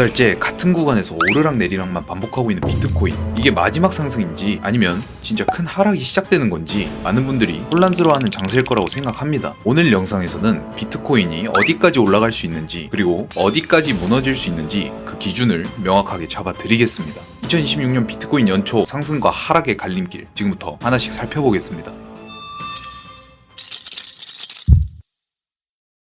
달째 같은 구간에서 오르락 내리락만 반복하고 있는 비트코인. 이게 마지막 상승인지 아니면 진짜 큰 하락이 시작되는 건지 많은 분들이 혼란스러워하는 장세일 거라고 생각합니다. 오늘 영상에서는 비트코인이 어디까지 올라갈 수 있는지 그리고 어디까지 무너질 수 있는지 그 기준을 명확하게 잡아 드리겠습니다. 2026년 비트코인 연초 상승과 하락의 갈림길 지금부터 하나씩 살펴보겠습니다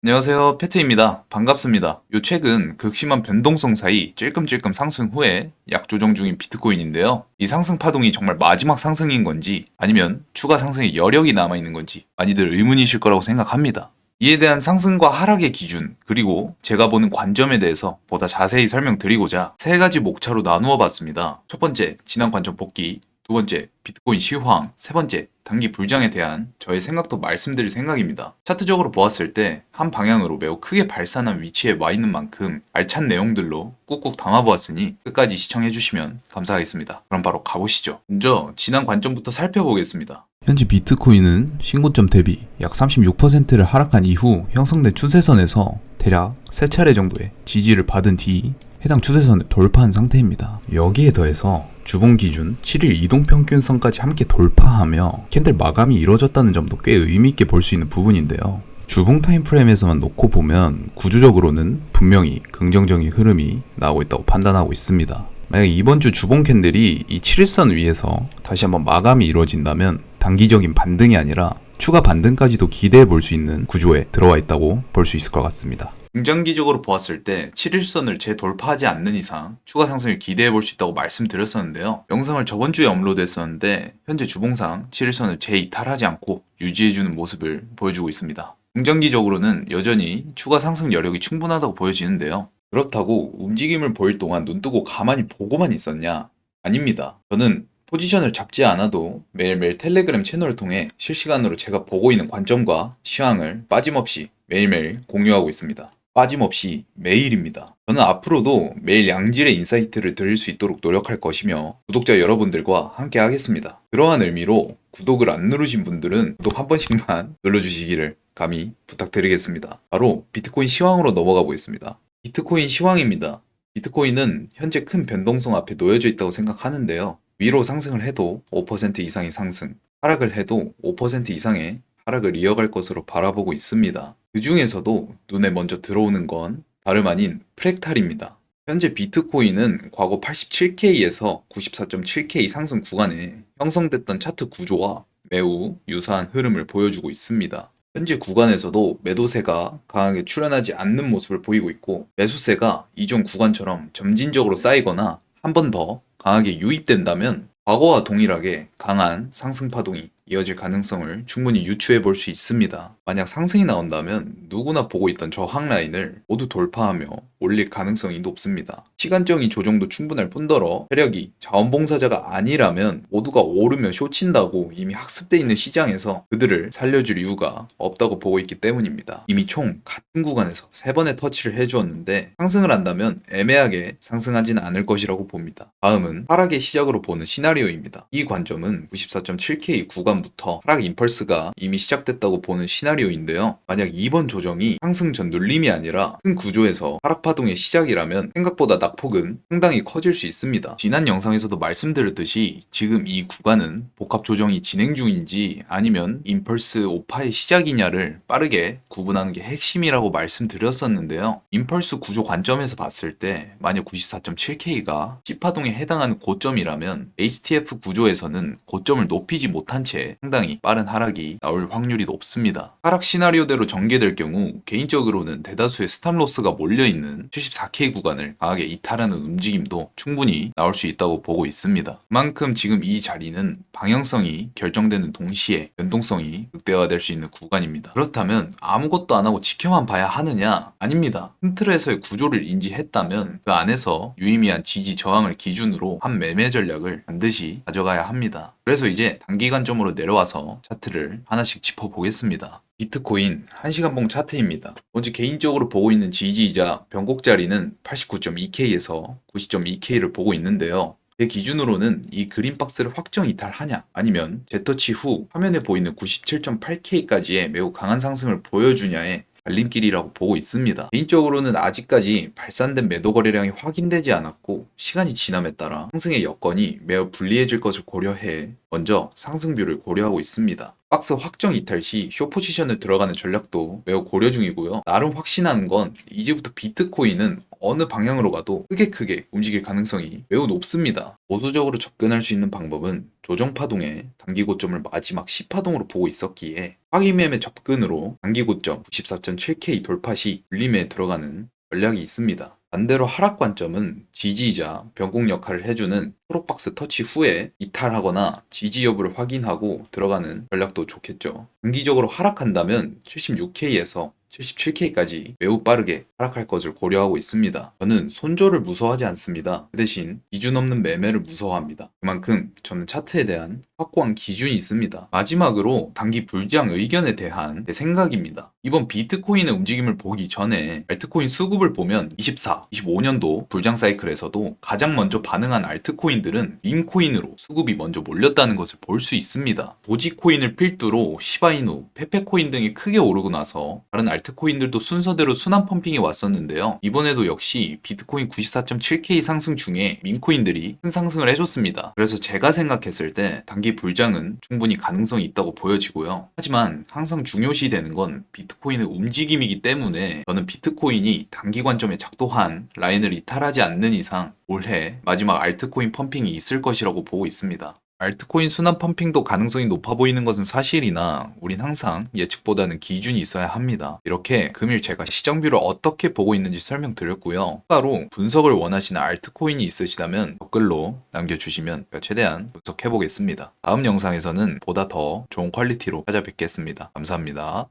안녕하세요. 페트입니다. 반갑습니다. 요 최근 극심한 변동성 사이 찔끔찔끔 상승 후에 약 조정 중인 비트코인인데요. 이 상승 파동이 정말 마지막 상승인 건지 아니면 추가 상승의 여력이 남아있는 건지 많이들 의문이실 거라고 생각합니다. 이에 대한 상승과 하락의 기준 그리고 제가 보는 관점에 대해서 보다 자세히 설명드리고자 세 가지 목차로 나누어 봤습니다. 첫 번째 지난 관점 복귀 두 번째 비트코인 시황 세 번째 단기 불장에 대한 저의 생각도 말씀드릴 생각입니다. 차트적으로 보았을 때 한 방향으로 매우 크게 발산한 위치에 와 있는 만큼 알찬 내용들로 꾹꾹 담아보았으니 끝까지 시청해주시면 감사하겠습니다. 그럼 바로 가보시죠. 먼저 지난 관점부터 살펴보겠습니다. 현재 비트코인은 신고점 대비 약 36%를 하락한 이후 형성된 추세선에서 대략 세 차례 정도의 지지를 받은 뒤 해당 추세선을 돌파한 상태입니다. 여기에 더해서 주봉 기준 7일 이동 평균선까지 함께 돌파하며 캔들 마감이 이루어졌다는 점도 꽤 의미 있게 볼 수 있는 부분인데요. 주봉 타임프레임에서만 놓고 보면 구조적으로는 분명히 긍정적인 흐름이 나오고 있다고 판단하고 있습니다. 만약 이번 주 주봉 캔들이 이 7일선 위에서 다시 한번 마감이 이루어진다면 단기적인 반등이 아니라 추가 반등까지도 기대해 볼 수 있는 구조에 들어와 있다고 볼 수 있을 것 같습니다. 중장기적으로 보았을 때 7일선을 재돌파하지 않는 이상 추가 상승을 기대해 볼 수 있다고 말씀드렸었는데요. 영상을 저번 주에 업로드했었는데 현재 주봉상 7일선을 재이탈하지 않고 유지해주는 모습을 보여주고 있습니다. 중장기적으로는 여전히 추가 상승 여력이 충분하다고 보여지는데요. 그렇다고 움직임을 보일 동안 눈 뜨고 가만히 보고만 있었냐? 아닙니다. 저는 포지션을 잡지 않아도 매일매일 텔레그램 채널을 통해 실시간으로 제가 보고 있는 관점과 시황을 빠짐없이 매일매일 공유하고 있습니다. 빠짐없이 매일입니다. 저는 앞으로도 매일 양질의 인사이트를 드릴 수 있도록 노력할 것이며 구독자 여러분들과 함께 하겠습니다. 그러한 의미로 구독을 안 누르신 분들은 구독 한 번씩만 눌러주시기를 감히 부탁드리겠습니다. 바로 비트코인 시황으로 넘어가 보겠습니다. 비트코인 시황입니다. 비트코인은 현재 큰 변동성 앞에 놓여져 있다고 생각하는데요. 위로 상승을 해도 5% 이상의 상승, 하락을 해도 5% 이상의 하락을 이어갈 것으로 바라보고 있습니다. 그 중에서도 눈에 먼저 들어오는 건 다름 아닌 프랙탈입니다. 현재 비트코인은 과거 87K에서 94.7K 상승 구간에 형성됐던 차트 구조와 매우 유사한 흐름을 보여주고 있습니다. 현재 구간에서도 매도세가 강하게 출현하지 않는 모습을 보이고 있고 매수세가 이전 구간처럼 점진적으로 쌓이거나 한 번 더 강하게 유입된다면 과거와 동일하게 강한 상승 파동이 이어질 가능성을 충분히 유추해 볼 수 있습니다. 만약 상승이 나온다면 누구나 보고 있던 저항 라인을 모두 돌파하며 올릴 가능성이 높습니다. 시간적인 조정도 충분할 뿐더러 세력이 자원봉사자가 아니라면 모두가 오르면 쇼친다고 이미 학습돼 있는 시장에서 그들을 살려줄 이유가 없다고 보고 있기 때문입니다. 이미 총 같은 구간에서 세 번의 터치를 해주었는데 상승을 한다면 애매하게 상승하지는 않을 것이라고 봅니다. 다음은 하락의 시작으로 보는 시나리오입니다. 이 관점은 94.7K 구간 부터 하락 임펄스가 이미 시작됐다고 보는 시나리오인데요. 만약 이번 조정이 상승 전 눌림이 아니라 큰 구조에서 하락 파동의 시작이라면 생각보다 낙폭은 상당히 커질 수 있습니다. 지난 영상에서도 말씀드렸듯이 지금 이 구간은 복합 조정이 진행 중인지 아니면 임펄스 오파의 시작이냐를 빠르게 구분하는 게 핵심이라고 말씀드렸었는데요. 임펄스 구조 관점에서 봤을 때 만약 94.7K가 C파동에 해당하는 고점이라면 HTF 구조에서는 고점을 높이지 못한 채 상당히 빠른 하락이 나올 확률이 높습니다. 하락 시나리오대로 전개될 경우 개인적으로는 대다수의 스탑로스가 몰려있는 74K 구간을 강하게 이탈하는 움직임도 충분히 나올 수 있다고 보고 있습니다. 그만큼 지금 이 자리는 방향성이 결정되는 동시에 변동성이 극대화될 수 있는 구간입니다. 그렇다면 아무것도 안 하고 지켜만 봐야 하느냐? 아닙니다. 큰 틀에서의 구조를 인지했다면 그 안에서 유의미한 지지 저항을 기준으로 한 매매 전략을 반드시 가져가야 합니다. 그래서 이제 단기간점으로 내려와서 차트를 하나씩 짚어보겠습니다. 비트코인 1시간봉 차트입니다. 먼저 개인적으로 보고 있는 지지이자 변곡 자리는 89.2K에서 90.2K를 보고 있는데요. 제 기준으로는 이 그린박스를 확정 이탈하냐 아니면 재터치 후 화면에 보이는 97.8K까지의 매우 강한 상승을 보여주냐에 갈림길이라고 보고 있습니다. 개인적으로는 아직까지 발산된 매도 거래량이 확인되지 않았고 시간이 지남에 따라 상승의 여건이 매우 불리해질 것을 고려해 먼저 상승뷰를 고려하고 있습니다. 박스 확정 이탈 시 쇼포지션을 들어가는 전략도 매우 고려 중이고요. 나름 확신하는 건 이제부터 비트코인은 어느 방향으로 가도 크게 크게 움직일 가능성이 매우 높습니다. 보수적으로 접근할 수 있는 방법은 조정 파동의 단기 고점을 마지막 10파동으로 보고 있었기에 확인매매 접근으로 단기 고점 94.7K 돌파 시 분리매에 들어가는 전략이 있습니다. 반대로 하락 관점은 지지이자 변곡 역할을 해주는 초록박스 터치 후에 이탈하거나 지지 여부를 확인하고 들어가는 전략도 좋겠죠. 단기적으로 하락한다면 76K에서 77K까지 매우 빠르게 하락할 것을 고려하고 있습니다. 저는 손절을 무서워하지 않습니다. 그 대신 기준 없는 매매를 무서워합니다. 그만큼 저는 차트에 대한 확고한 기준이 있습니다. 마지막으로 단기 불장 의견에 대한 제 생각입니다. 이번 비트코인의 움직임을 보기 전에 알트코인 수급을 보면 24, 25년도 불장 사이클에서도 가장 먼저 반응한 알트코인들은 밈코인으로 수급이 먼저 몰렸다는 것을 볼 수 있습니다. 도지코인을 필두로 시바이누, 페페코인 등이 크게 오르고 나서 다른 알트 코인들도 순서대로 순환 펌핑이 왔었는데요. 이번에도 역시 비트코인 94.7K 상승 중에 밈코인들이 큰 상승을 해줬습니다. 그래서 제가 생각했을 때 단기 불장은 충분히 가능성이 있다고 보여지고요. 하지만 항상 중요시 되는 건 비트코인의 움직임이기 때문에 저는 비트코인이 단기 관점에 작동한 라인을 이탈하지 않는 이상 올해 마지막 알트코인 펌핑이 있을 것이라고 보고 있습니다. 알트코인 순환 펌핑도 가능성이 높아 보이는 것은 사실이나 우린 항상 예측보다는 기준이 있어야 합니다. 이렇게 금일 제가 시장뷰를 어떻게 보고 있는지 설명드렸고요. 추가로 분석을 원하시는 알트코인이 있으시다면 댓글로 남겨주시면 최대한 분석해 보겠습니다. 다음 영상에서는 보다 더 좋은 퀄리티로 찾아뵙겠습니다. 감사합니다.